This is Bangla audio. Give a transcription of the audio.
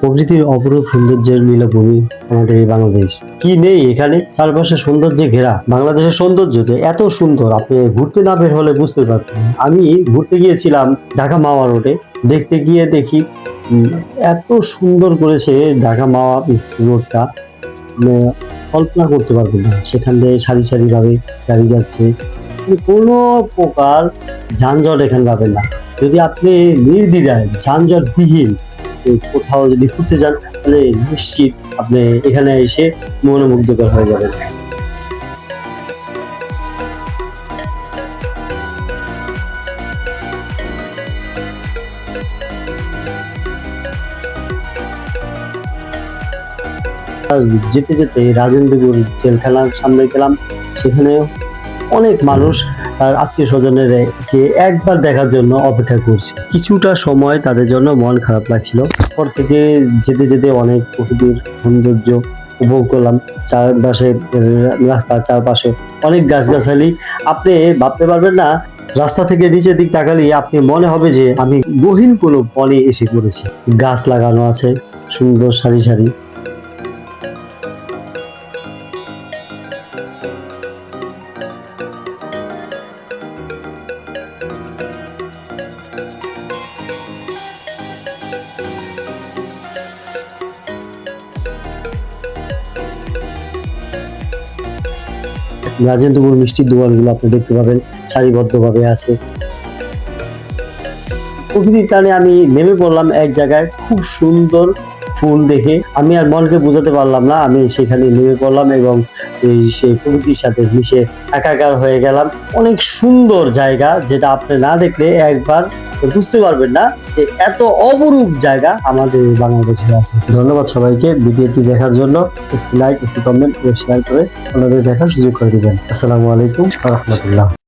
প্রকৃতির অপরূপ সৌন্দর্যের নীলভূমি আমাদের এই বাংলাদেশ। কি নেই এখানে? চারপাশে সৌন্দর্যে ঘেরা। বাংলাদেশের সৌন্দর্য যে এত সুন্দর, আপনি ঘুরতে না বের হলে বুঝতে পারবেন আমি ঘুরতে গিয়েছিলাম ঢাকা মাওয়া রোডে দেখতে গিয়ে দেখি এত সুন্দর করেছে ঢাকা মাওয়া রোডটা মানে কল্পনা করতে পারবেন না। সেখান দিয়ে সারি সারি ভাবে গাড়ি যাচ্ছে। মানে কোনো প্রকার যানজট এখানে পাবেন না। যদি আপনি নির্দ্বিধায় যানজটবিহীন এই কোথাও যদি ঘুরতে যান, তাহলে নিশ্চিত আপনি এখানে এসে মনোমুগ্ধকর হয়ে যাবেন। যেতে যেতে রাজেন্দ্রপুর জেলখানার সামনে গেলাম সেখানে অনেক মানুষ তার আত্মীয় স্বজনের কে একবার দেখার জন্য অপেক্ষা করছে। কিছুটা সময় তাদের জন্য মন খারাপ লাগছিল। পর থেকে যেতে যেতে অনেক প্রকৃতির সৌন্দর্য উপভোগ করলাম। চারপাশে রাস্তার চারপাশে অনেক গাছগাছালি। আপনি ভাবতে পারবেন না, রাস্তা থেকে নিচের দিক তাকালে আপনি মনে হবে যে আমি গহীন কোনো বনে এসে পড়েছি। গাছ লাগানো আছে, সুন্দর সারি সারি। রাজেন্দ্রপুর মিষ্টির দোকানগুলো আপনি দেখতে পাবেন, সারিবদ্ধভাবে আছে। প্রকৃতির টানে আমি নেমে পড়লাম এক জায়গায়, খুব সুন্দর ফুল দেখে। আমি আর মনকে বোঝাতে পারলাম না, আমি সেখানে নেমে পড়লাম এবং সেই প্রকৃতির সাথে মিশে একাকার হয়ে গেলাম। অনেক সুন্দর জায়গা যেটা আপনি না দেখলে একবার বুঝতে পারবেন না যে এত অপরূপ জায়গা আমাদের বাংলাদেশে আছে। ধন্যবাদ সবাইকে ভিডিওটি দেখার জন্য। একটি লাইক একটি কমেন্ট শেয়ার করে আপনাদের দেখার সুযোগ করে দিবেন। আসসালামু আলাইকুম রহমতুল্লাহ